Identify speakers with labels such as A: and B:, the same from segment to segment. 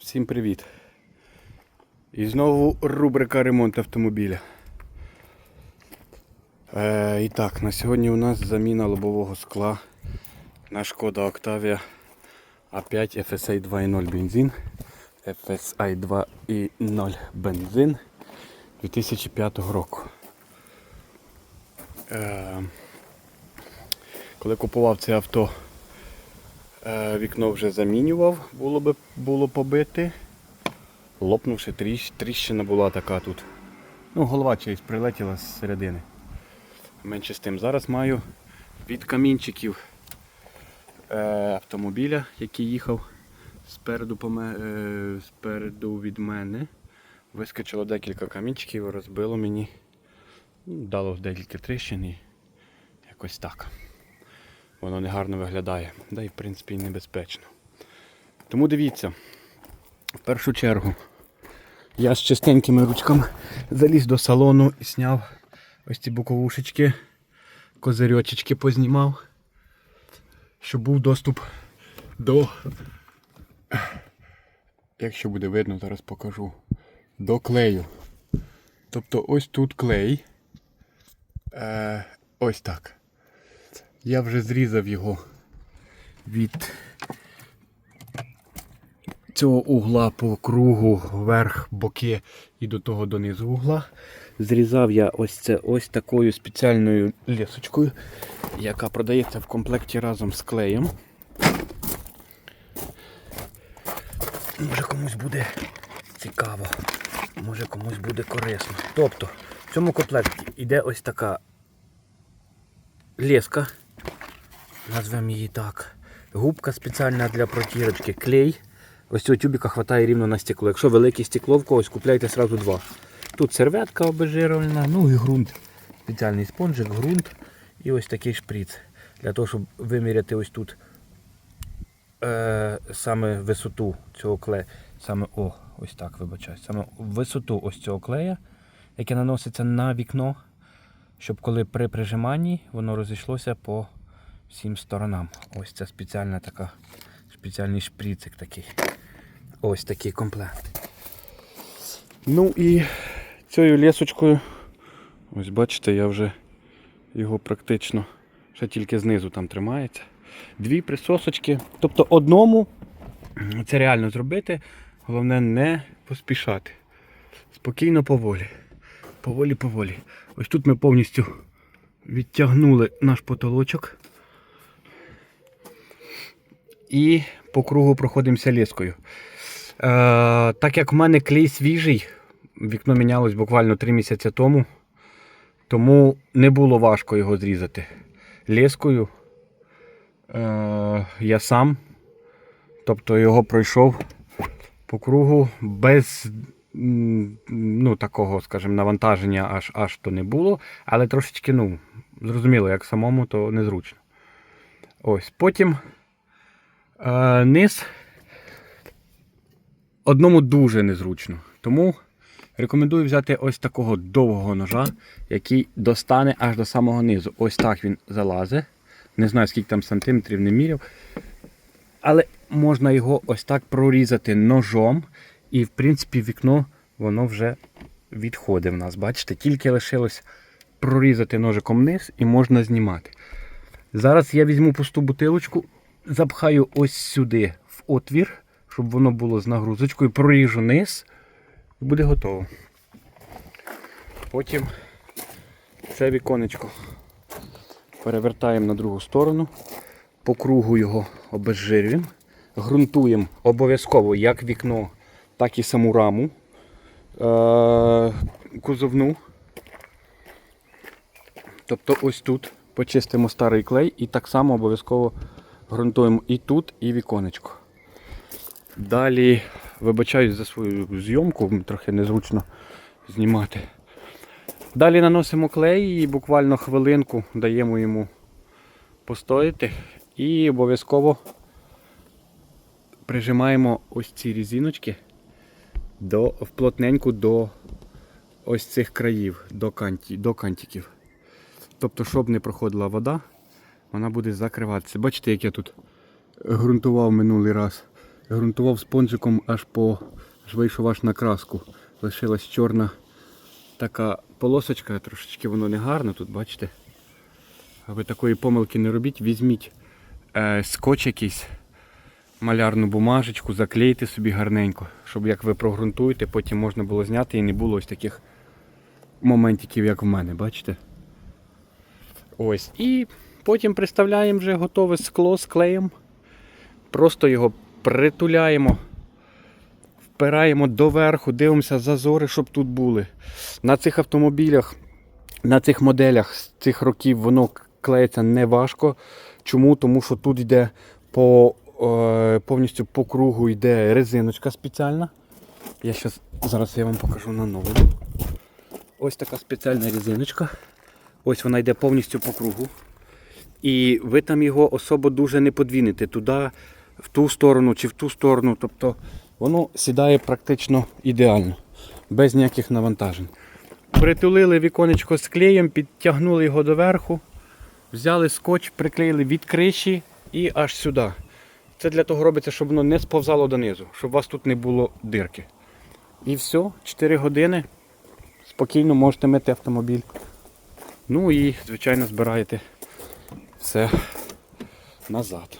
A: Всім привіт. І знову рубрика ремонт автомобіля. Е, і так, на сьогодні у нас заміна лобового скла на Шкода Octavia A5 FSI 2.0 бензин. FSI 2.0 бензин 2005 року. Е, коли купував це авто, вікно вже замінював, було би було побите. Лопнувши, тріщ, тріщина була така тут. Ну, голова чиїсь прилетіла з середини. Менше з тим. Зараз маю від камінчиків е, автомобіля, який їхав спереду, по ме- е, спереду від мене. Вискочило декілька камінчиків, розбило мені. Ну, Дало декілька тріщин і якось так. Воно негарно виглядає. Да і в принципі небезпечно. Тому дивіться, в першу чергу я з чистенькими ручками заліз до салону і зняв ось ці боковушечки, козирьочечки познімав, щоб був доступ до. Якщо буде видно, зараз покажу. До клею. Тобто ось тут клей. Е, ось так. Я вже зрізав його від цього угла по кругу, вверх, боки і до того донизу угла. Зрізав я ось це ось такою спеціальною лісочкою, яка продається в комплекті разом з клеєм. Може комусь буде цікаво, може комусь буде корисно. Тобто в цьому комплекті йде ось така леска, назвемо її так. Губка спеціальна для протірочки, клей. Ось цього тюбіка хватає рівно на стекло. Якщо велике стекло в когось, купляйте одразу два. Тут серветка обезжирена, ну і ґрунт. Спеціальний спонжик, ґрунт і ось такий шприц. Для того, щоб виміряти ось тут е, саме висоту цього клею. Саме о, ось так вибачаюсь. Саме висоту ось цього клея, яке наноситься на вікно, щоб коли при прижиманні воно розійшлося по всім сторонам. Ось це спеціальна така, спеціальний шприцик такий. Ось такий комплект. Ну і цією лісочкою, ось бачите, я вже його практично ще тільки знизу там тримається. Дві присосочки. Тобто одному це реально зробити. Головне не поспішати. Спокійно поволі. Поволі, поволі. Ось тут ми повністю відтягнули наш потолочок. І по кругу проходимося ліскою. Е, так як в мене клей свіжий, вікно мінялось буквально 3 місяці тому, тому не було важко його зрізати. Ліскою е, я сам, тобто його пройшов по кругу без ну, такого, скажімо, навантаження аж аж то не було, але трошечки, ну, зрозуміло, як самому, то незручно. Ось, потім е, низ одному дуже незручно. Тому рекомендую взяти ось такого довгого ножа, який достане аж до самого низу. Ось так він залазить. Не знаю, скільки там сантиметрів не міряв. Але можна його ось так прорізати ножом. І, в принципі, вікно воно вже відходить в нас. Бачите, тільки лишилось прорізати ножиком вниз і можна знімати. Зараз я візьму пусту бутилочку, запхаю ось сюди в отвір, щоб воно було з нагрузочкою, проріжу низ і буде готово. Потім це віконечко перевертаємо на другу сторону, по кругу його обезжирюємо, ґрунтуємо обов'язково як вікно, так і саму раму е- кузовну. Тобто ось тут почистимо старий клей і так само обов'язково ґрунтуємо і тут, і віконечко. Далі вибачаюсь за свою зйомку, трохи незручно знімати. Далі наносимо клей і буквально хвилинку даємо йому постояти і обов'язково прижимаємо ось ці різиночки до, вплотненьку до ось цих країв, до, канті, до кантиків. Тобто, щоб не проходила вода, вона буде закриватися. Бачите, як я тут ґрунтував минулий раз
B: Грунтував спонжиком аж по аж вийшов аж на краску. Лишилась чорна така полосочка, трошечки воно не гарно тут, бачите. А ви такої помилки не робіть, візьміть е, скотч якийсь, малярну бумажечку, заклейте собі гарненько, щоб як ви прогрунтуєте, потім можна було зняти і не було ось таких моментиків, як в мене, бачите? Ось. І потім приставляємо вже готове скло з клеєм. Просто його притуляємо, впираємо доверху, дивимося зазори, щоб тут були. На цих автомобілях, на цих моделях з цих років воно клеїться не важко. Чому? Тому що тут йде по, е, повністю по кругу йде резиночка спеціальна. Я щас, зараз я вам покажу на новому. Ось така спеціальна резиночка. Ось вона йде повністю по кругу. І ви там його особо дуже не подвінете туди, в ту сторону чи в ту сторону. Тобто воно сідає практично ідеально, без ніяких навантажень. Притулили віконечко з клеєм, підтягнули його доверху, взяли скотч, приклеїли від криші і аж сюди. Це для того робиться, щоб воно не сповзало донизу, щоб у вас тут не було дирки. І все, 4 години. Спокійно можете мити автомобіль. Ну і, звичайно, збираєте все назад.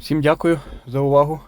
B: Всім дякую за увагу.